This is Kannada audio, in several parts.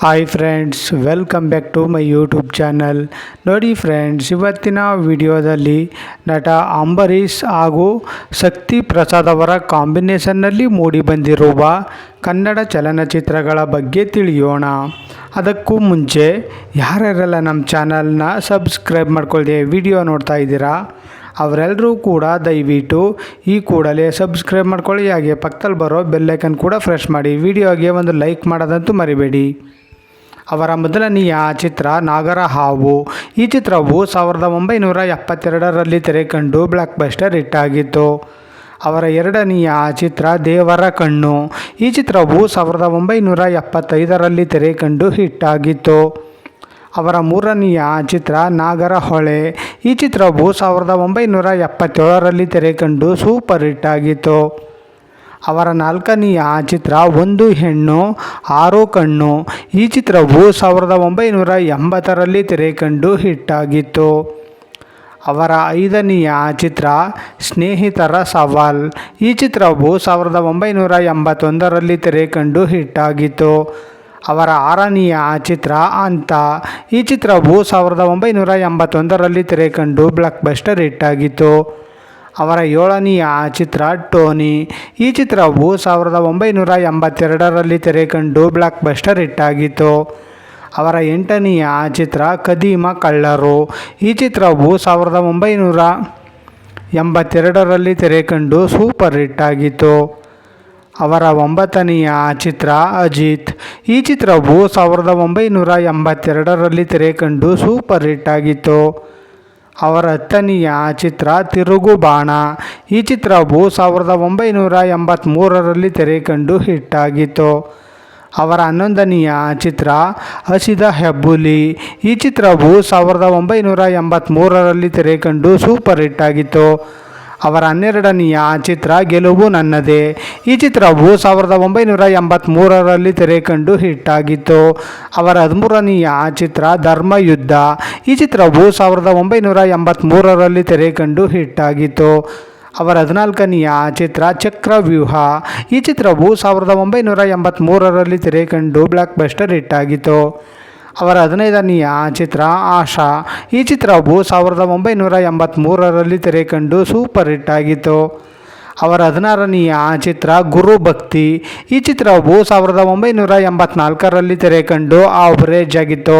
Hi friends welcome back to my YouTube channel ನೋಡಿ ಫ್ರೆಂಡ್ಸ್ ಇವತ್ತಿನ ವಿಡಿಯೋದಲ್ಲಿ ನಟ ಅಂಬರೀಷ್ ಹಾಗೂ ಶಕ್ತಿ ಪ್ರಸಾದ್ ಅವರ ಕಾಂಬಿನೇಷನ್ನಲ್ಲಿ ಮೂಡಿಬಂದಿರುವ ಕನ್ನಡ ಚಲನಚಿತ್ರಗಳ ಬಗ್ಗೆ ತಿಳಿಯೋಣ. ಅದಕ್ಕೂ ಮುಂಚೆ ಯಾರ್ಯಾರೆಲ್ಲ ನಮ್ಮ ಚಾನಲ್ನ ಸಬ್ಸ್ಕ್ರೈಬ್ ಮಾಡ್ಕೊಳ್ದೆ ವಿಡಿಯೋ ನೋಡ್ತಾ ಇದ್ದೀರಾ ಅವರೆಲ್ಲರೂ ಕೂಡ ದಯವಿಟ್ಟು ಈ ಕೂಡಲೇ ಸಬ್ಸ್ಕ್ರೈಬ್ ಮಾಡ್ಕೊಳ್ಳಿ. ಹಾಗೆ ಪಕ್ಕದಲ್ಲಿ ಬರೋ ಬೆಲ್ಲೈಕನ್ ಕೂಡ ಫ್ರೆಶ್ ಮಾಡಿ. ವಿಡಿಯೋಗೆ ಒಂದು ಲೈಕ್ ಮಾಡೋದಂತೂ ಮರಿಬೇಡಿ. ಅವರ ಮೊದಲನೆಯ ಚಿತ್ರ ನಾಗರ ಹಾವು ಈ ಚಿತ್ರವು ಸಾವಿರದ ಒಂಬೈನೂರ ಎಪ್ಪತ್ತೆರಡರಲ್ಲಿ ತೆರೆಕಂಡು ಬ್ಲಾಕ್ ಬಸ್ಟರ್ ಹಿಟ್ಟಾಗಿತ್ತು ಅವರ ಎರಡನೆಯ ಚಿತ್ರ ದೇವರ ಕಣ್ಣು. ಈ ಚಿತ್ರವು ಸಾವಿರದ ಒಂಬೈನೂರ ಎಪ್ಪತ್ತೈದರಲ್ಲಿ ತೆರೆಕಂಡು ಹಿಟ್ಟಾಗಿತ್ತು ಅವರ ಮೂರನೆಯ ಚಿತ್ರ ನಾಗರ ಹೊಳೆ ಈ ಚಿತ್ರವು ಸಾವಿರದ ಒಂಬೈನೂರ ಎಪ್ಪತ್ತೇಳರಲ್ಲಿ ತೆರೆಕಂಡು ಸೂಪರ್ ಹಿಟ್ ಆಗಿತ್ತು. ಅವರ ನಾಲ್ಕನೆಯ ಚಿತ್ರ ಒಂದು ಹೆಣ್ಣು, ಆರು ಕಣ್ಣು. ಈ ಚಿತ್ರವು ಸಾವಿರದ ಒಂಬೈನೂರ ಎಂಬತ್ತರಲ್ಲಿ ತೆರೆಕಂಡು ಹಿಟ್ಟಾಗಿತ್ತು. ಅವರ ಐದನೆಯ ಚಿತ್ರ, ಸ್ನೇಹಿತರ ಸವಾಲ್. ಈ ಚಿತ್ರವು ಸಾವಿರದ ಒಂಬೈನೂರ ಎಂಬತ್ತೊಂದರಲ್ಲಿ ತೆರೆಕಂಡು ಹಿಟ್ಟಾಗಿತ್ತು. ಅವರ ಆರನೆಯ ಚಿತ್ರ, ಅಂತ. ಈ ಚಿತ್ರವು ಸಾವಿರದ ಒಂಬೈನೂರ ಎಂಬತ್ತೊಂದರಲ್ಲಿ ತೆರೆಕಂಡು ಬ್ಲಾಕ್ ಬಸ್ಟರ್ ಹಿಟ್ಟಾಗಿತ್ತು. ಅವರ ಏಳನೆಯ ಚಿತ್ರ ಟೋನಿ. ಈ ಚಿತ್ರವು ಸಾವಿರದ ಒಂಬೈನೂರ ಎಂಬತ್ತೆರಡರಲ್ಲಿ ತೆರೆಕಂಡು ಬ್ಲಾಕ್ ಬಸ್ಟರ್ ಹಿಟ್ಟಾಗಿತ್ತು ಅವರ ಎಂಟನೆಯ ಚಿತ್ರ ಕದೀಮ ಕಳ್ಳರು. ಈ ಚಿತ್ರವು ಸಾವಿರದ ಒಂಬೈನೂರ ಎಂಬತ್ತೆರಡರಲ್ಲಿ ತೆರೆಕಂಡು ಸೂಪರ್ ಹಿಟ್ ಆಗಿತ್ತು. ಅವರ ಒಂಬತ್ತನೆಯ ಚಿತ್ರ ಅಜಿತ್. ಈ ಚಿತ್ರವು ಸಾವಿರದ ಒಂಬೈನೂರ ಎಂಬತ್ತೆರಡರಲ್ಲಿ ತೆರೆಕಂಡು ಸೂಪರ್ ಹಿಟ್ ಆಗಿತ್ತು. ಅವರ ಹತ್ತನೆಯ ಚಿತ್ರ ತಿರುಗು ಬಾಣ ಈ ಚಿತ್ರವು ಸಾವಿರದ ಒಂಬೈನೂರ ಎಂಬತ್ತ್ಮೂರರಲ್ಲಿ ತೆರೆಕಂಡು ಹಿಟ್ಟಾಗಿತ್ತು. ಅವರ ಹನ್ನೊಂದನೆಯ ಚಿತ್ರ ಹಸಿದ ಹೆಬ್ಬುಲಿ. ಈ ಚಿತ್ರವು ಸಾವಿರದ ಒಂಬೈನೂರ ಎಂಬತ್ತ್ಮೂರರಲ್ಲಿ ತೆರೆಕಂಡು ಸೂಪರ್ ಹಿಟ್ ಆಗಿತ್ತು. ಅವರ ಹನ್ನೆರಡನೆಯ ಚಿತ್ರ ಗೆಲುವು ನನ್ನದೇ. ಈ ಚಿತ್ರವು ಸಾವಿರದ ಒಂಬೈನೂರ ಎಂಬತ್ತ್ಮೂರರಲ್ಲಿ ತೆರೆಕಂಡು ಹಿಟ್ಟಾಗಿತ್ತು ಅವರ ಹದಿಮೂರನೆಯ ಚಿತ್ರ ಧರ್ಮಯುದ್ಧ. ಈ ಚಿತ್ರವು ಸಾವಿರದ ಒಂಬೈನೂರ ಎಂಬತ್ತ್ಮೂರರಲ್ಲಿ ತೆರೆಕಂಡು ಹಿಟ್ಟಾಗಿತ್ತು. ಅವರ ಹದಿನಾಲ್ಕನೆಯ ಚಿತ್ರ ಚಕ್ರವ್ಯೂಹ. ಈ ಚಿತ್ರವು ಸಾವಿರದ ಒಂಬೈನೂರ ಎಂಬತ್ತ್ಮೂರರಲ್ಲಿ ತೆರೆಕಂಡು ಬ್ಲಾಕ್ ಬಸ್ಟರ್ ಹಿಟ್ಟಾಗಿತ್ತು. ಅವರ ಹದಿನೈದನೆಯ ಚಿತ್ರ ಆಶಾ. ಈ ಚಿತ್ರವು ಸಾವಿರದ ಒಂಬೈನೂರ ಎಂಬತ್ತ್ಮೂರರಲ್ಲಿ ತೆರೆಕಂಡು ಸೂಪರ್ ಹಿಟ್ ಆಗಿತ್ತು ಅವರ ಹದಿನಾರನೆಯ ಚಿತ್ರ ಗುರು ಭಕ್ತಿ. ಈ ಚಿತ್ರವು ಸಾವಿರದ ಒಂಬೈನೂರ ಎಂಬತ್ನಾಲ್ಕರಲ್ಲಿ ತೆರೆಕಂಡು ಆವರೇಜ್ ಆಗಿತ್ತು.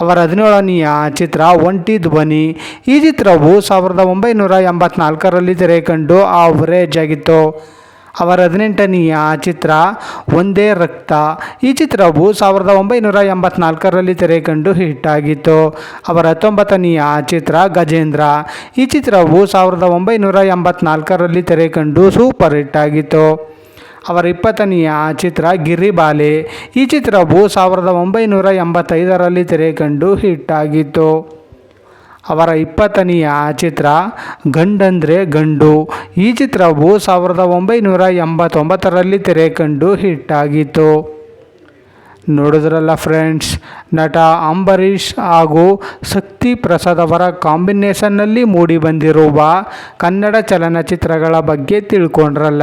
ಅವರ ಹದಿನೇಳನೆಯ ಚಿತ್ರ ಒಂಟಿ ಧ್ವನಿ. ಈ ಚಿತ್ರವು ಸಾವಿರದ ಒಂಬೈನೂರ ಎಂಬತ್ನಾಲ್ಕರಲ್ಲಿ ತೆರೆಕಂಡು ಆವರೇಜ್ ಆಗಿತ್ತು ಅವರ ಹದಿನೆಂಟನೆಯ ಚಿತ್ರ ಒಂದೇ ರಕ್ತ. ಈ ಚಿತ್ರವು ಸಾವಿರದ ಒಂಬೈನೂರ ಎಂಬತ್ನಾಲ್ಕರಲ್ಲಿ ತೆರೆಕಂಡು ಹಿಟ್ಟಾಗಿತ್ತು. ಅವರ ಹತ್ತೊಂಬತ್ತನೆಯ ಚಿತ್ರ ಗಜೇಂದ್ರ. ಈ ಚಿತ್ರವು ಸಾವಿರದ ಒಂಬೈನೂರ ಎಂಬತ್ನಾಲ್ಕರಲ್ಲಿ ತೆರೆಕಂಡು ಸೂಪರ್ ಹಿಟ್ ಆಗಿತ್ತು. ಅವರ ಇಪ್ಪತ್ತನೆಯ ಚಿತ್ರ ಗಿರಿಬಾಲೆ. ಈ ಚಿತ್ರವು ಸಾವಿರದ ಒಂಬೈನೂರ ಎಂಬತ್ತೈದರಲ್ಲಿ ತೆರೆಕಂಡು ಹಿಟ್ಟಾಗಿತ್ತು. ಅವರ ಇಪ್ಪತ್ತನೆಯ ಚಿತ್ರ ಗಂಡಂದ್ರೆ ಗಂಡು. ಈ ಚಿತ್ರವು ಸಾವಿರದ ಒಂಬೈನೂರ ಎಂಬತ್ತೊಂಬತ್ತರಲ್ಲಿ ತೆರೆಕಂಡು ಹಿಟ್ಟಾಗಿತ್ತು. ನೋಡಿದ್ರಲ್ಲ ಫ್ರೆಂಡ್ಸ್, ನಟ ಅಂಬರೀಷ್ ಹಾಗೂ ಶಕ್ತಿ ಪ್ರಸಾದ್ ಅವರ ಕಾಂಬಿನೇಷನ್ನಲ್ಲಿ ಮೂಡಿಬಂದಿರುವ ಕನ್ನಡ ಚಲನಚಿತ್ರಗಳ ಬಗ್ಗೆ ತಿಳ್ಕೊಂಡ್ರಲ್ಲ.